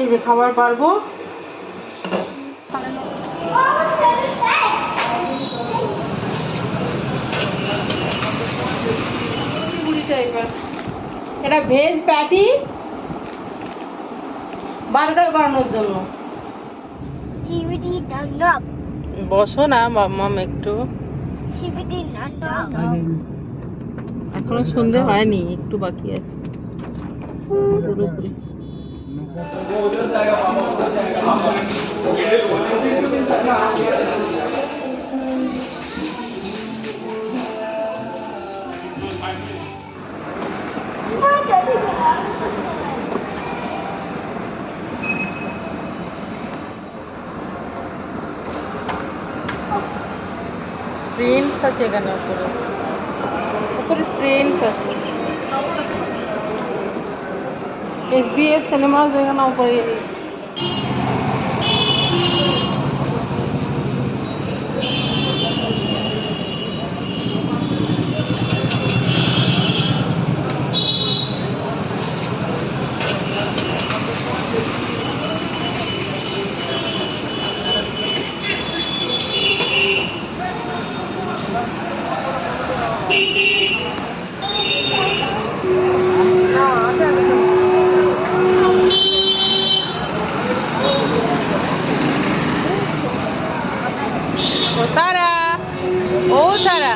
এই যে খাবার পারব। এটা ভেজ প্যাটি বার্গার বানানোর জন্য। বসো না মাম্মাম একটু। এখনও সন্ধে হয়নি, একটু বাকি আছে। পুরোপুরি। ট্রেন্স আছে এখানে উপরে। উপরে ট্রেন্স আছে। এস বি এফ সিনেমাস এখানে উপরে ও সারা ও সারা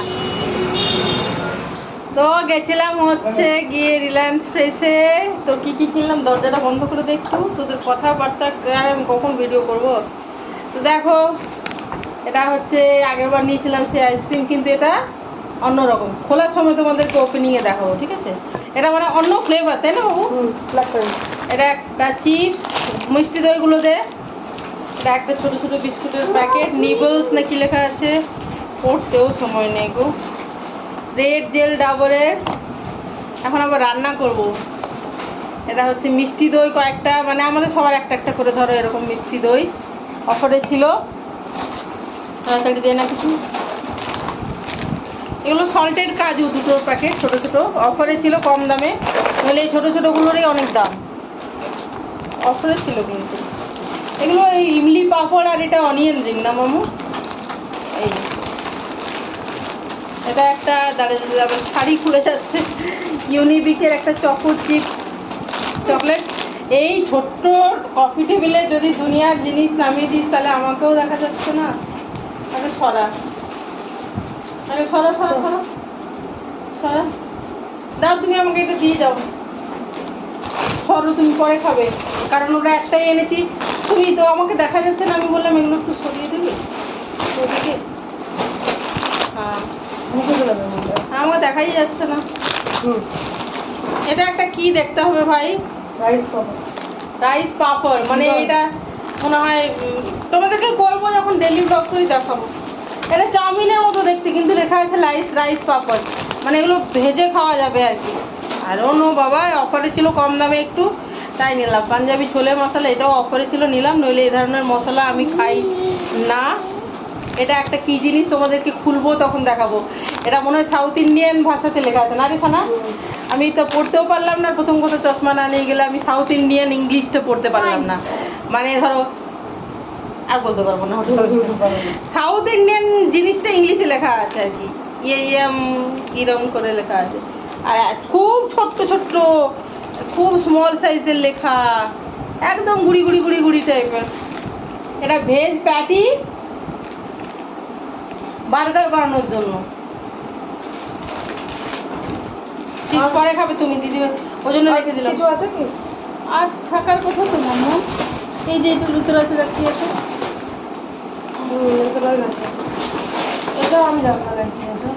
তো গেছিলাম হচ্ছে গিয়ে রিলায়েন্স ফ্রেশে তো কি কি কিনলাম? দরজাটা বন্ধ করে দেখছ তোদের কথাবার্তা আমি কখন ভিডিও করব? তো দেখো এটা হচ্ছে আগের বার নিয়েছিলাম সেই আইসক্রিম কিন্তু এটা অন্যরকম। খোলার সময় তোমাদেরকে ওপেনিংয়ে দেখাবো ঠিক আছে? এটা মানে অন্য ফ্লেভার তাই না বাবু? এটা একটা চিপস মিষ্টি দইগুলো দে। এটা একটা ছোট ছোট বিস্কুটের প্যাকেট নিবলস নাকি লেখা আছে। পড়তেও সময় নেই গো। রেড জেল ডাবরের এখন আবার রান্না করব। এটা হচ্ছে মিষ্টি দই কয়েকটা মানে আমাদের সবার একটা একটা করে ধরো এরকম মিষ্টি দই। অফারে ছিল। তাড়াতাড়ি দেয় না কিছু? এগুলো সল্টেড কাজু দুটো প্যাকেট ছোট ছোট অফারে ছিল কম দামে। তাহলে এই ছোটো ছোটোগুলোরই অনেক দাম। অফারে ছিল কিন্তু। এগুলো এই ইমলি পাঁপড় আর এটা অনিয়ন রিং না মামু? এই এটা একটা দাঁড়িয়ে আবার শাড়ি খুলে যাচ্ছে। ইউনিবিকের একটা চকো চিপস চকলেট এই ছোট্ট কফি টেবিলে যদি দুনিয়ার জিনিস নামিয়ে দিস তাহলে আমাকেও দেখা যাচ্ছে না। আগে সরা। আগে সরা সরা সরা। সরা। দাও তুমি আমাকে এটা দিয়ে যাও সরো তুমি পরে খাবে। কারণ ওটা একটাই এনেছি। তুমি তো আমাকে দেখা যাচ্ছে না আমি বললাম এগুলো একটু সরিয়ে দেবে? ওদিকে হ্যাঁ। আমাকে দেখাই যাচ্ছে না। এটা একটা কি দেখতে হবে ভাই? রাইস পাবো রাইস পাপড় মানে এটা মনে হয় তোমাদেরকে করব যখন ডেলি ব্লগ করে দেখাবো। এটা চাউমিনের মতো দেখতে কিন্তু লেখা আছে রাইস রাইস পাপড়। মানে এগুলো ভেজে খাওয়া যাবে আর কি। আর অন্য বাবা অফারে ছিল কম দামে একটু তাই নিলাম। পাঞ্জাবি ছোলে মশলা এটাও অফারে ছিল নিলাম। নইলে এই ধরনের মশলা আমি খাই না। এটা একটা কি জিনিস তোমাদেরকে খুলবো তখন দেখাবো। এটা মনে হয় সাউথ ইন্ডিয়ান ভাষাতে লেখা আছে না রে সানা? আমি তো পড়তেও পারলাম না প্রথম কথা চশমা না নিয়ে গেলে আমি সাউথ ইন্ডিয়ান ইংলিশটা পড়তে পারলাম না। মানে ধরো আর বলতে পারব না সাউথ ইন্ডিয়ান জিনিসটা ইংলিশে লেখা আছে আর কি। ইয়ে ইয়েম কিরম করে লেখা আছে। আর খুব ছোট্ট ছোট্ট খুব স্মল সাইজের লেখা। একদম গুড়ি গুড়ি গুড়ি গুড়ি টাইপের এটা ভেজ প্যাটি বার্গার বানানোর জন্য। ঠিক পরে খাবে তুমি দিদি ওই জন্য রেখে দিলাম। কিছু আছে কি? আর থাকার কথা তো মামু এই যে ভিতরে আছে দেখি আছে। এটা আমি জানি না নাকি এটা।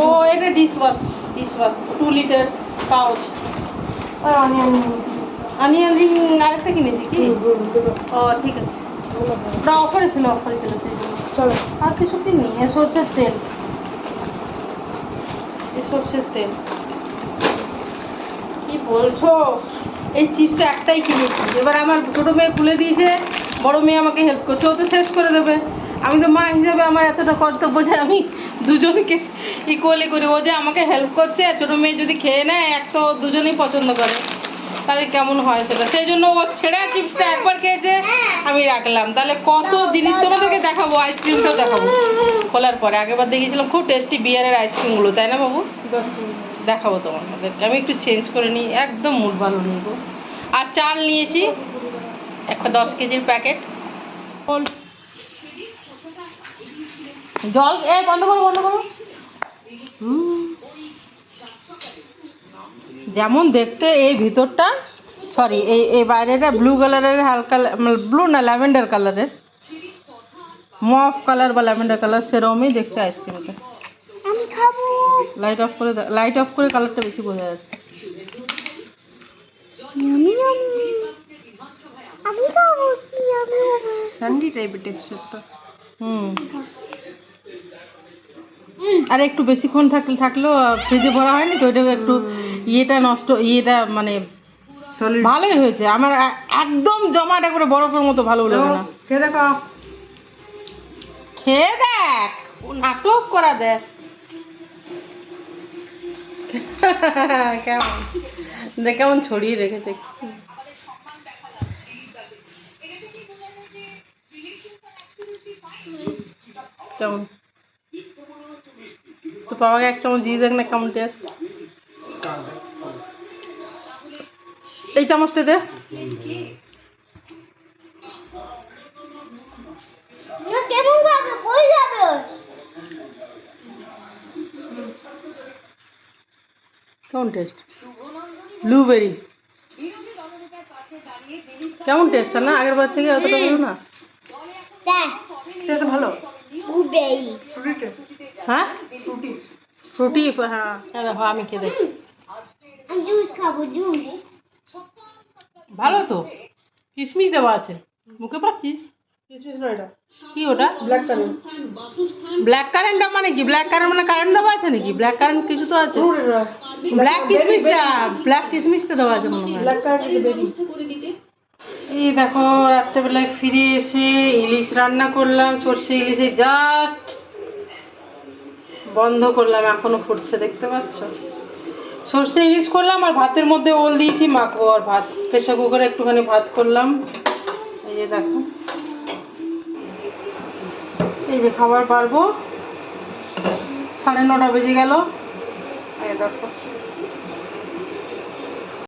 ও এটা dish wash dish wash two litre pouch আর অনিয়ন অনিয়ন রিং আরেকটা কিনেছি কি? দুটো। ও ঠিক আছে। ওটা অফারে ছিল অফারে ছিল সেই জন্য। চলো। আর কিছু কিনি এ সর্ষের তেল। এ সর্ষের তেল। কি বলছো? এই চিপস একটাই কিনেছি। এবার আমার ছোটো মেয়ে খুলে দিয়েছে, বড় মেয়ে আমাকে হেল্প করছে। ও তো শেষ করে দেবে। আমি তো মা হিসাবে আমার এতটা কর্তব্য যে আমি দুজনকে ইকুয়ালি করি। ও যে আমাকে হেল্প করছে, ছোটো মেয়ে যদি খেয়ে নেয়, এক তো দুজনেই পছন্দ করে। তাহলে কেমন হয় সেটা? সেই জন্য ও ছেঁড়া চিপসটা একবার খেয়েছে আমি রাখলাম। তাহলে কত জিনিস তোমাদেরকে দেখাবো আইসক্রিমটাও দেখাবো। খোলার পরে আগেবার দেখিয়েছিলাম খুব টেস্টি বিয়ারের আইসক্রিমগুলো তাই না বাবু? দেখাবো তোমাদেরকে। আমি একটু চেঞ্জ করে নিই একদম মুড ভালো নিব আর চাল নিয়েছি একটা দশ কেজির প্যাকেট জল এই বন্ধ করো বন্ধ করো। হুম। যেমন দেখতে এই ভিতরটা সরি এই এই বাইরেটা ব্লু কালারের হালকা ব্লু না ল্যাভেন্ডার কালারের মফ কালার বা ল্যাভেন্ডার কালার সেরকমই দেখতে আইসক্রিমটা আমি খাব। লাইট অফ করে লাইট অফ করে কালারটা বেশি বোঝা যাচ্ছে। আমি আমি আমি খাব কি আমি স্যান্ডি টাইপের টেক্সচারটা হুম। আর একটু বেশিক্ষণ থাকলে থাকলেও ফ্রিজে ভরা হয়নি তো ওইটা একটু ইয়েটা নষ্ট ইয়েটা মানে ভালোই হয়েছে। আমার একদম জমাট একবারে বরফের মতো ভালো লাগে না। কে দেখো। খেয়ে দেখ। ও নাটক করা দেখ। কেমন? দেখ কেমন ছড়িয়ে রেখেছে। কেমন? তো বাবাকে এক চামচ দিয়ে দেখ না কেমন টেস্ট এই চামচটা দে কেমন খাবে কই যাবে? কেমন টেস্ট ব্লুবেরি কেমন টেস্ট না আগের বার থেকে অতটা ভালো না? টেস্ট ভালো? হ্যাঁ? ফ্রুটি হ্যাঁ। হ্যাঁ দেখো আমি খেয়ে দেখি। জুস খাব জুস ভালো তো? কিশমিশ দেওয়া আছে। মুখে পাচ্ছিস না এটা। কি ওটা? ব্ল্যাক কালার ব্ল্যাক কারেন্টটা মানে কি? ব্ল্যাক কারেন্ট মানে কারেন্ট দেওয়া আছে নাকি? ব্ল্যাক কারেন্ট কিছু তো আছে। ব্ল্যাক কিশমিশটা ব্ল্যাক কিশমিশটা দেওয়া আছে মনে হয়। ব্ল্যাক বেবি এই দেখো রাত্রেবেলায় ফিরে এসে ইলিশ রান্না করলাম সর্ষে ইলিশে জাস্ট বন্ধ করলাম এখনও ফুটছে দেখতে পাচ্ছ? সর্ষে ইলিশ করলাম আর ভাতের মধ্যে ওল দিয়েছি, মাখবো আর ভাত। প্রেশার কুকারে একটুখানি ভাত করলাম। এই যে দেখো। এই যে খাবার পারব। সাড়ে নটা বেজে গেল। এই দেখো।